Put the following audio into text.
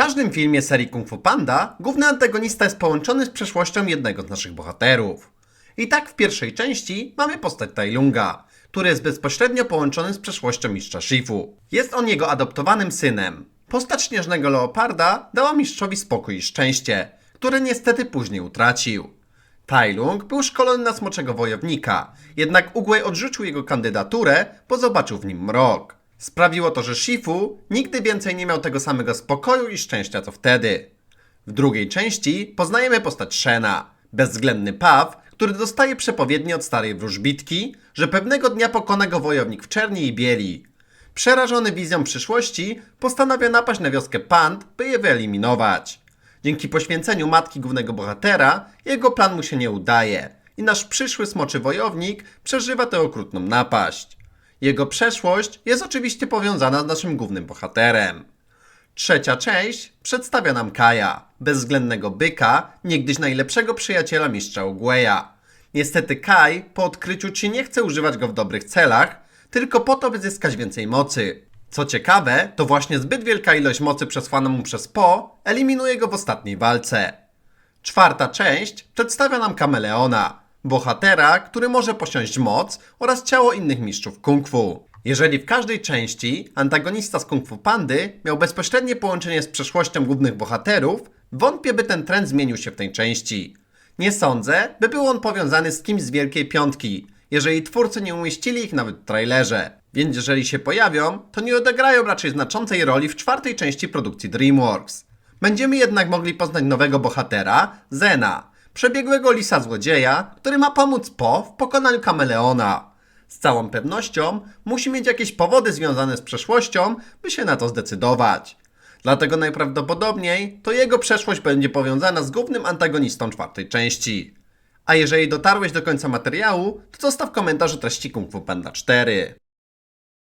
każdym filmie serii Kung Fu Panda główny antagonista jest połączony z przeszłością jednego z naszych bohaterów. I tak w pierwszej części mamy postać Tai Lunga, który jest bezpośrednio połączony z przeszłością mistrza Shifu. Jest on jego adoptowanym synem. Postać śnieżnego leoparda dała mistrzowi spokój i szczęście, które niestety później utracił. Tai Lung był szkolony na smoczego wojownika, jednak Uguay odrzucił jego kandydaturę, bo zobaczył w nim mrok. Sprawiło to, że Shifu nigdy więcej nie miał tego samego spokoju i szczęścia co wtedy. W drugiej części poznajemy postać Shena, bezwzględny paw, który dostaje przepowiednię od starej wróżbitki, że pewnego dnia pokona go wojownik w czerni i bieli. Przerażony wizją przyszłości, postanawia napaść na wioskę Pand, by je wyeliminować. Dzięki poświęceniu matki głównego bohatera, jego plan mu się nie udaje i nasz przyszły smoczy wojownik przeżywa tę okrutną napaść. Jego przeszłość jest oczywiście powiązana z naszym głównym bohaterem. Trzecia część przedstawia nam Kaja, bezwzględnego byka, niegdyś najlepszego przyjaciela mistrza Uguaya. Niestety Kai po odkryciu ci nie chce używać go w dobrych celach, tylko po to, by zyskać więcej mocy. Co ciekawe, to właśnie zbyt wielka ilość mocy przesłana mu przez Po eliminuje go w ostatniej walce. Czwarta część przedstawia nam kameleona, bohatera, który może posiąść moc oraz ciało innych mistrzów kung fu. Jeżeli w każdej części antagonista z Kung Fu Pandy miał bezpośrednie połączenie z przeszłością głównych bohaterów, wątpię by ten trend zmienił się w tej części. Nie sądzę, by był on powiązany z kimś z Wielkiej Piątki, jeżeli twórcy nie umieścili ich nawet w trailerze. Więc jeżeli się pojawią, to nie odegrają raczej znaczącej roli w czwartej części produkcji DreamWorks. Będziemy jednak mogli poznać nowego bohatera, Zena, przebiegłego lisa złodzieja, który ma pomóc Po w pokonaniu kameleona. Z całą pewnością musi mieć jakieś powody związane z przeszłością, by się na to zdecydować. Dlatego najprawdopodobniej to jego przeszłość będzie powiązana z głównym antagonistą czwartej części. A jeżeli dotarłeś do końca materiału, to zostaw komentarz treści Kung Fu Panda 4.